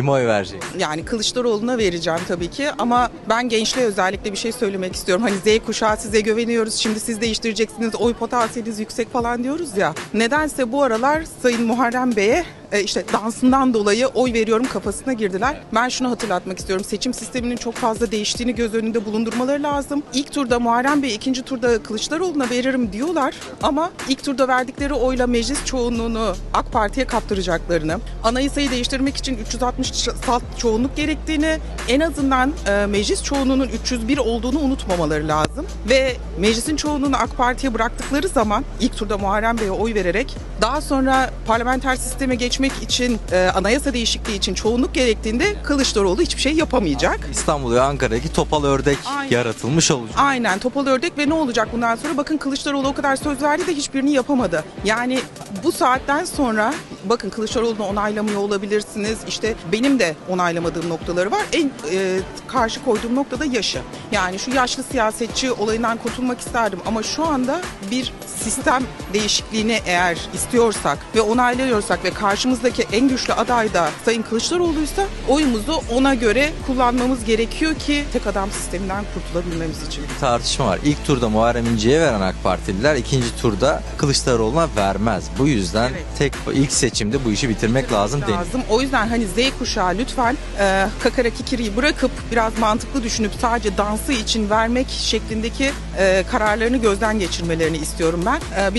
Kime oy verecek? Yani Kılıçdaroğlu'na vereceğim tabii ki ama ben gençliğe özellikle bir şey söylemek istiyorum. Hani Z kuşağı size güveniyoruz şimdi siz değiştireceksiniz oy potansiyeliniz yüksek falan diyoruz ya. Nedense bu aralar Sayın Muharrem Bey'e e, işte dansından dolayı oy veriyorum kafasına girdiler. Ben şunu hatırlatmak istiyorum. Seçim sisteminin çok fazla değiştiğini göz önünde bulundurmaları lazım. İlk turda Muharrem Bey, ikinci turda Kılıçdaroğlu'na veririm diyorlar ama ilk turda verdikleri oyla meclis çoğunluğunu AK Parti'ye kaptıracaklarını, anayasayı değiştirmek için 360 salt çoğunluk gerektiğini, en azından e, meclis çoğunluğunun 301 olduğunu unutmamaları lazım. Ve meclisin çoğunluğunu AK Parti'ye bıraktıkları zaman ilk turda Muharrem Bey'e oy vererek daha sonra parlamenter sisteme geçmek için e, anayasa değişikliği için çoğunluk gerektiğinde Kılıçdaroğlu hiçbir şey yapamayacak. İstanbul ve Ankara'daki topal ördek Aynen. yaratılmış olacak. Aynen topal ördek ve ne olacak bundan sonra? Bakın Kılıçdaroğlu o kadar söz verdi de hiçbirini yapamadı. Yani bu saatten sonra bakın Kılıçdaroğlu'nu onaylamıyor olabilirsiniz. İşte benim de onaylamadığım noktaları var. En e, karşı koyduğum nokta da yaşı. Yani şu yaşlı siyasetçi olayından kurtulmak isterdim ama şu anda bir sistem değişikliğini eğer istiyorsak ve onaylıyorsak ve karşımızdaki en güçlü aday da Sayın Kılıçdaroğlu'ysa oyumuzu ona göre kullanmamız gerekiyor ki tek adam sisteminden kurtulabilmemiz için. tartışma var. İlk turda Muharrem İnce'ye veren AK Partililer ikinci turda Kılıçdaroğlu'na vermez. Bu yüzden Evet. tek ilk seçimde bu işi bitirmek lazım deniyor. lazım. O yüzden hani Z kuşağı lütfen e, kakara kikiriyi bırakıp biraz mantıklı düşünüp sadece dansı için vermek şeklindeki e, kararlarını gözden geçirmelerini istiyorum ben. E, bir